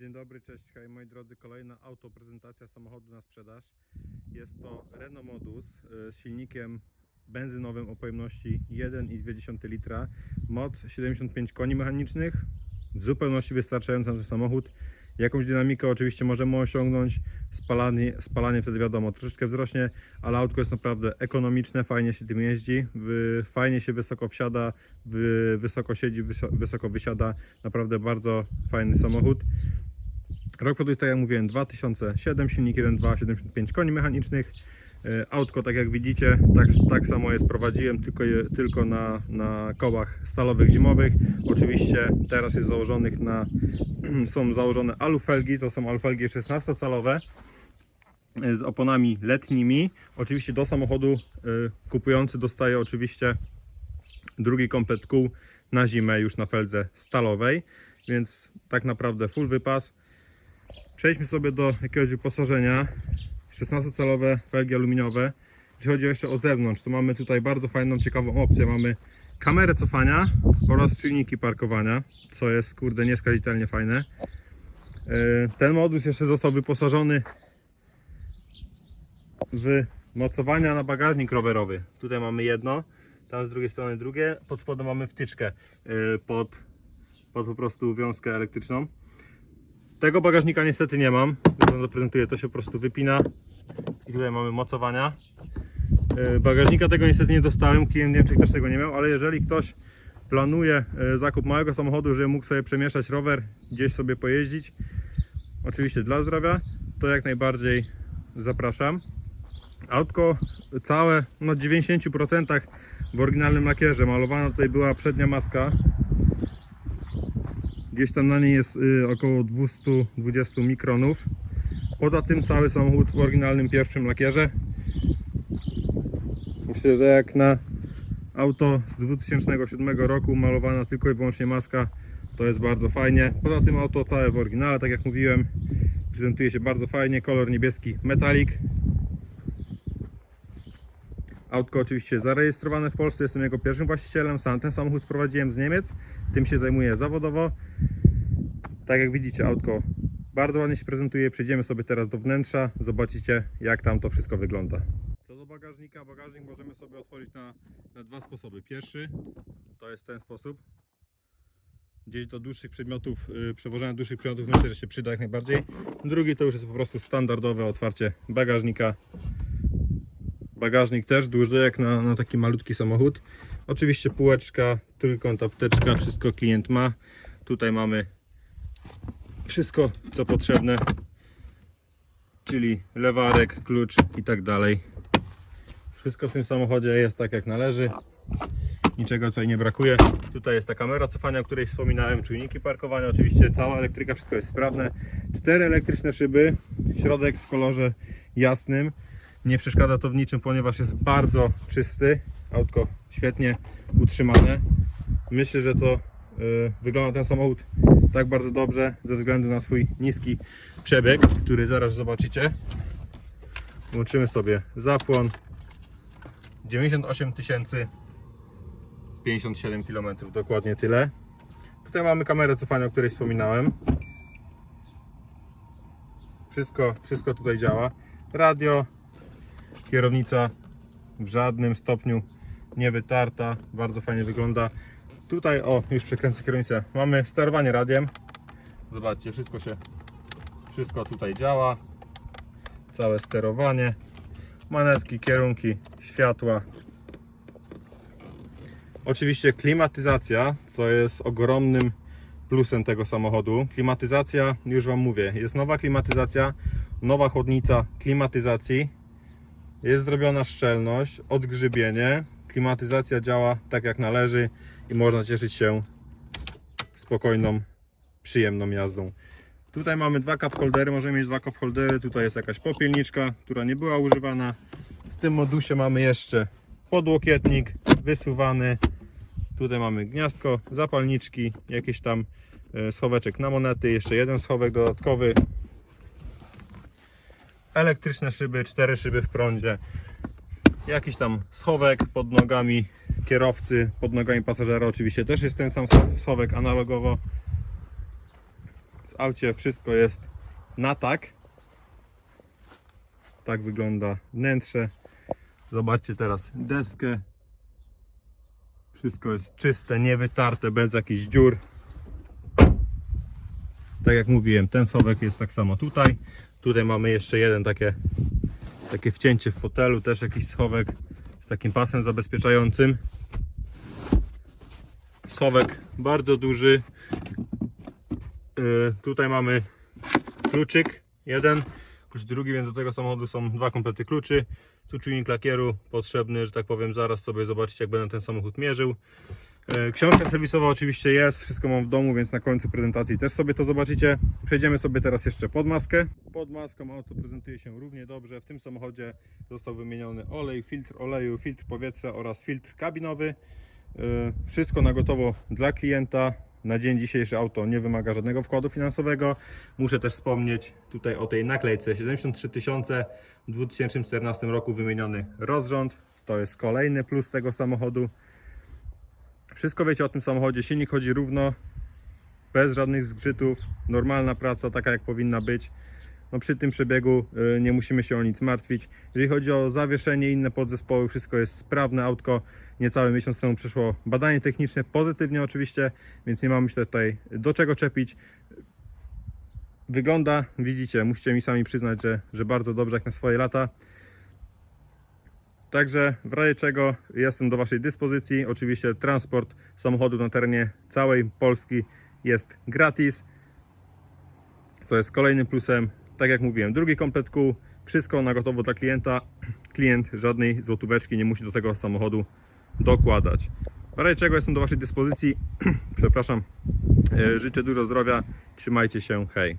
Dzień dobry, cześć, hej moi drodzy. Kolejna autoprezentacja samochodu na sprzedaż. Jest to Renault Modus y, z silnikiem benzynowym o pojemności 1,2 litra, moc 75 koni mechanicznych, w zupełności wystarczająca na ten samochód. Jakąś dynamikę oczywiście możemy osiągnąć, spalanie, spalanie wtedy wiadomo troszeczkę wzrośnie, ale autko jest naprawdę ekonomiczne, fajnie się tym jeździ, fajnie się wysoko wsiada, wysoko siedzi, wyso- wysoko wysiada, naprawdę bardzo fajny samochód. Rok produkcji, tak jak mówiłem, 2007, silnik 1.2, 75 koni mechanicznych. E, Autko, tak jak widzicie, tak, tak samo je sprowadziłem, tylko, je, tylko na, na kołach stalowych zimowych. Oczywiście teraz jest założonych na, są założone alufelgi, to są alufelgi 16-calowe e, z oponami letnimi. Oczywiście do samochodu e, kupujący dostaje oczywiście drugi komplet kół na zimę już na feldze stalowej, więc tak naprawdę full wypas. Przejdźmy sobie do jakiegoś wyposażenia. 16-calowe felgi aluminiowe. Jeśli chodzi jeszcze o zewnątrz, to mamy tutaj bardzo fajną, ciekawą opcję. Mamy kamerę cofania oraz czujniki parkowania, co jest kurde nieskazitelnie fajne. Yy, Ten modus jeszcze został wyposażony w mocowania na bagażnik rowerowy. Tutaj mamy jedno, tam z drugiej strony drugie. Pod spodem mamy wtyczkę yy, pod, pod po prostu wiązkę elektryczną. Tego bagażnika niestety nie mam. Zaprezentuję, to się po prostu wypina. I tutaj mamy mocowania. Yy, Bagażnika tego niestety nie dostałem. Klient Niemczech też tego nie miał, ale jeżeli ktoś planuje yy, zakup małego samochodu, żeby mógł sobie przemieszać rower, gdzieś sobie pojeździć, oczywiście dla zdrowia, to jak najbardziej zapraszam. Autko całe, no w 90% w oryginalnym lakierze. Malowana tutaj była przednia maska. Gdzieś tam na niej jest y, około 220 mikronów. Poza tym cały samochód w oryginalnym pierwszym lakierze. Myślę, że jak na auto z 2007 roku malowana tylko i wyłącznie maska, to jest bardzo fajnie. Poza tym auto całe w oryginale, tak jak mówiłem, prezentuje się bardzo fajnie. Kolor niebieski metalik. Autko oczywiście zarejestrowane w Polsce, jestem jego pierwszym właścicielem. Sam ten samochód sprowadziłem z Niemiec, tym się zajmuję zawodowo. Tak jak widzicie, autko bardzo ładnie się prezentuje. Przejdziemy sobie teraz do wnętrza, zobaczycie jak tam to wszystko wygląda. Co do bagażnika, bagażnik możemy sobie otworzyć na, na dwa sposoby. Pierwszy to jest ten sposób. Gdzieś do dłuższych przedmiotów, yy, przewożenia dłuższych przedmiotów myślę, że się przyda jak najbardziej. Drugi to już jest po prostu standardowe otwarcie bagażnika Bagażnik też duży, jak na, na taki malutki samochód. Oczywiście półeczka, trójkąt, apteczka, wszystko klient ma. Tutaj mamy wszystko, co potrzebne, czyli lewarek, klucz i tak dalej. Wszystko w tym samochodzie jest tak jak należy. Niczego tutaj nie brakuje. Tutaj jest ta kamera cofania, o której wspominałem, czujniki parkowania, oczywiście cała elektryka, wszystko jest sprawne. Cztery elektryczne szyby, środek w kolorze jasnym. Nie przeszkadza to w niczym, ponieważ jest bardzo czysty. Autko świetnie utrzymane. Myślę, że to y, wygląda ten samochód tak bardzo dobrze ze względu na swój niski przebieg, który zaraz zobaczycie. Łączymy sobie zapłon 98 tysięcy 57 km, dokładnie tyle. Tutaj mamy kamerę cofania, o której wspominałem. Wszystko, wszystko tutaj działa. Radio, kierownica w żadnym stopniu nie wytarta, bardzo fajnie wygląda. Tutaj, o, już przekręcę kierownicę. Mamy sterowanie radiem. Zobaczcie, wszystko się, wszystko tutaj działa. Całe sterowanie, manetki, kierunki, światła. Oczywiście klimatyzacja, co jest ogromnym plusem tego samochodu. Klimatyzacja, już Wam mówię, jest nowa klimatyzacja, nowa chłodnica klimatyzacji. Jest zrobiona szczelność, odgrzybienie. Klimatyzacja działa tak jak należy i można cieszyć się spokojną, przyjemną jazdą. Tutaj mamy dwa cup holdery, możemy mieć dwa cup holdery. Tutaj jest jakaś popielniczka, która nie była używana. W tym modusie mamy jeszcze podłokietnik wysuwany. Tutaj mamy gniazdko, zapalniczki, jakiś tam e, schoweczek na monety, jeszcze jeden schowek dodatkowy. Elektryczne szyby, cztery szyby w prądzie. Jakiś tam schowek pod nogami kierowcy, pod nogami pasażera oczywiście też jest ten sam schowek analogowo. W aucie wszystko jest na tak. Tak wygląda wnętrze. Zobaczcie teraz deskę. Wszystko jest czyste, niewytarte, bez jakichś dziur. Tak jak mówiłem, ten sowek jest tak samo tutaj. Tutaj mamy jeszcze jeden takie, takie wcięcie w fotelu, też jakiś schowek z takim pasem zabezpieczającym. Schowek bardzo duży. Yy, tutaj mamy kluczyk jeden, klucz drugi, więc do tego samochodu są dwa komplety kluczy. Tu czujnik lakieru potrzebny, że tak powiem, zaraz sobie zobaczycie jak będę ten samochód mierzył. E, Książka serwisowa oczywiście jest, wszystko mam w domu, więc na końcu prezentacji też sobie to zobaczycie. Przejdziemy sobie teraz jeszcze pod maskę. Pod maską auto prezentuje się równie dobrze. W tym samochodzie został wymieniony olej, filtr oleju, filtr powietrza oraz filtr kabinowy. E, Wszystko na gotowo dla klienta. Na dzień dzisiejszy auto nie wymaga żadnego wkładu finansowego. Muszę też wspomnieć tutaj o tej naklejce 73 tysiące w 2014 roku wymieniony rozrząd. To jest kolejny plus tego samochodu. Wszystko wiecie o tym samochodzie. Silnik chodzi równo, bez żadnych zgrzytów. Normalna praca, taka jak powinna być. No przy tym przebiegu y, nie musimy się o nic martwić. Jeżeli chodzi o zawieszenie, inne podzespoły, wszystko jest sprawne. Autko niecały miesiąc temu przeszło badanie techniczne, pozytywnie oczywiście, więc nie mamy się tutaj do czego czepić. Wygląda, widzicie, musicie mi sami przyznać, że, że bardzo dobrze jak na swoje lata. Także w razie czego jestem do Waszej dyspozycji. Oczywiście transport samochodu na terenie całej Polski jest gratis, co jest kolejnym plusem. Tak jak mówiłem, drugi komplet kół, wszystko na gotowo dla klienta. Klient żadnej złotóweczki nie musi do tego samochodu dokładać. W razie czego jestem do Waszej dyspozycji. Przepraszam. E, Życzę dużo zdrowia. Trzymajcie się. Hej.